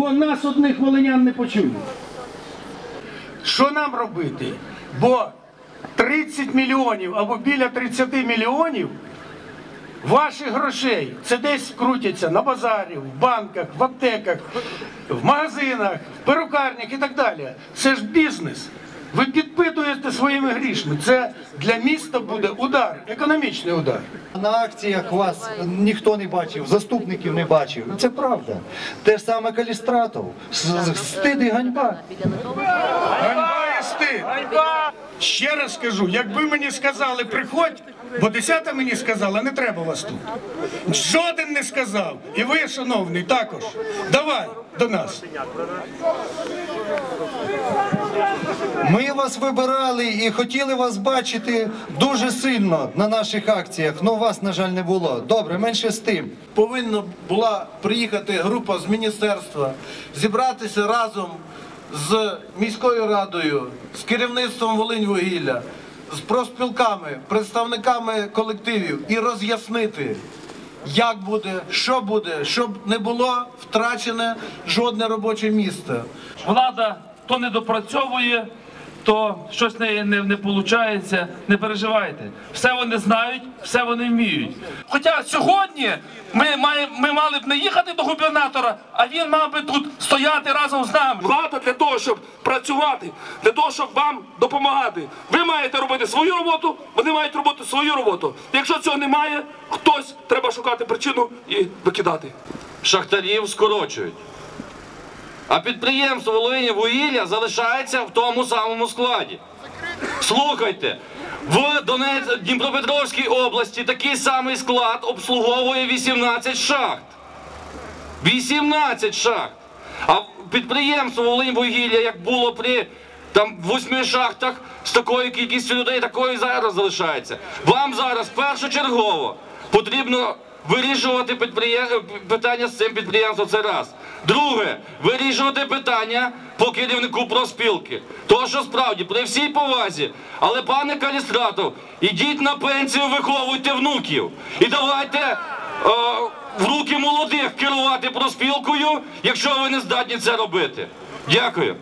бо нас одних волинян не почують. Що нам робити? Бо 30 мільйонів або біля 30 мільйонів ваших грошей це десь крутяться на базарі, в банках, в аптеках, в магазинах, в перукарнях і так далі. Це ж бізнес. Ви підпитуєте своїми грішми. Це для міста буде удар, економічний удар. На акціях вас ніхто не бачив, заступників не бачив. Це правда. Те ж саме Калістратов. Стид і ганьба. Ганьба і стид. Ще раз скажу, якби мені сказали, приходь, бо десята мені сказала, не треба вас тут. Жоден не сказав. І ви, шановний, також. Давай до нас. Ми вас вибирали і хотіли вас бачити дуже сильно на наших акціях, але вас, на жаль, не було. Добре, менше з тим. повинна була приїхати група з міністерства, зібратися разом з міською радою, з керівництвом Волиньвугілля, з профспілками, представниками колективів і роз'яснити, як буде, що буде, щоб не було втрачене жодне робоче місце. влада то не допрацьовує, то щось не, не, не виходить. Не переживайте. Все вони знають, все вони вміють. Хоча сьогодні ми, маємо, ми мали б не їхати до губернатора, а він мав би тут стояти разом з нами. Влада для того, щоб працювати, для того, щоб вам допомагати. Ви маєте робити свою роботу, вони мають робити свою роботу. Якщо цього немає, хтось треба шукати причину і викидати. шахтарів скорочують. А підприємство Волині вугілля залишається в тому самому складі. Слухайте, в Донець... Дніпропетровській області такий самий склад обслуговує 18 шахт. 18 шахт. А підприємство Волиньвугілля, як було при там восьми шахтах з такою кількістю людей, такою зараз залишається. Вам зараз першочергово потрібно вирішувати підприє- питання з цим підприємством. Це раз. Друге, вирішувати питання по керівнику проспілки. Тому що справді при всій повазі, але пане Калістратов, ідіть на пенсію, виховуйте внуків. І давайте е, в руки молодих керувати проспілкою, якщо ви не здатні це робити. Дякую.